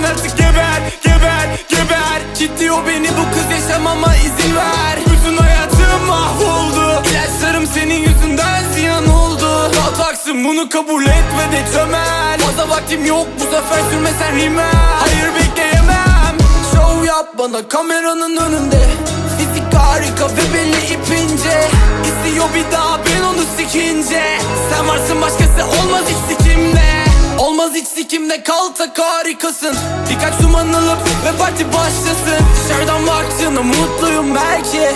Lütfen artık geber geber geber. Kilitliyor beni bu kız yaşamama izin ver. Bütün hayatım mahvoldu. İlaçlarım senin yüzünden ziyan oldu. Kalkaksın bunu kabul et ve de çömel. Fazla vaktim yok bu sefer sürmesen rimel. Hayır bekleyemem. Show yap bana kameranın önünde. Fizik harika ve belli ipince. İstiyor bir daha ben onu sikince. Sen varsın başkası olmaz hiç sikimde Olmaz hiç sikimde kal tak harikasın. Birkaç duman alıp ve parti başlasın. Dışarıdan baktığında mutluyum belki.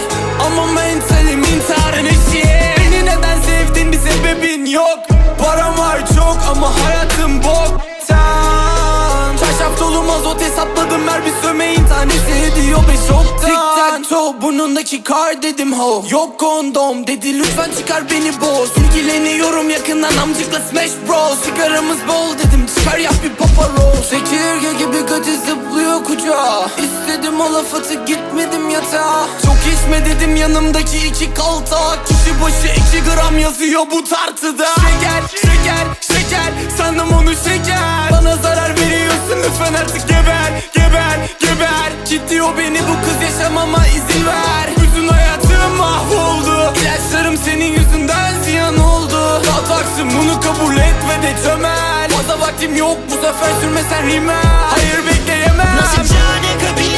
Ama mentalim intiharın eşiği Beni neden sevdin bir sebebin yok. Param var çok ama hayatım Çarşaf mazot hesapladım her bir sömeğin tanesi. Ediyor beş oktan. Tic tac toe burnundaki kar dedim ho. Yok kondom dedi lütfen çıkar beni boz İlgileniyorum yakından amcıkla smash bros Sigaramız bol dedim çıkar yap bir papa roll Çekirge gibi gacı zıplıyor kucağa. İstedim o laf atı gitmedim yatağa İçme dedim yanımdaki iki kaltak Kişi başı iki gram yazıyor bu tartıda. Şeker şeker şeker sandım onu şeker. Bana zarar veriyorsun lütfen artık geber geber geber. Kilitliyor beni bu kız yaşamama izin ver. Bütün hayatım mahvoldu. İlaçlarım senin yüzünden ziyan oldu. Kalkaksın bunu kabul et ve de çömel. Fazla vaktim yok bu sefer sürmesen rimel. Hayır bekleyemem. Nasıl can yakabiliyorum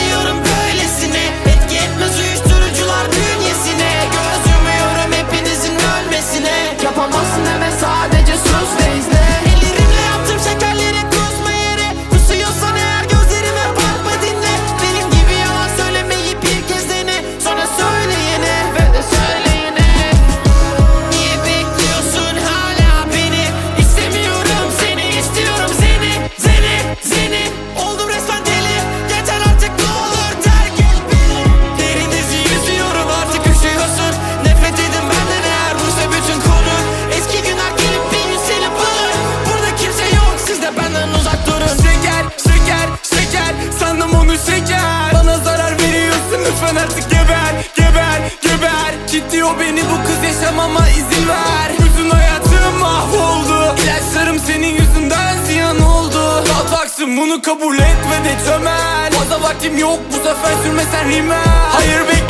bunu kabul et ve de çömel. Fazla vaktim yok bu sefer sürmesen rimel. Hayır bekleyemem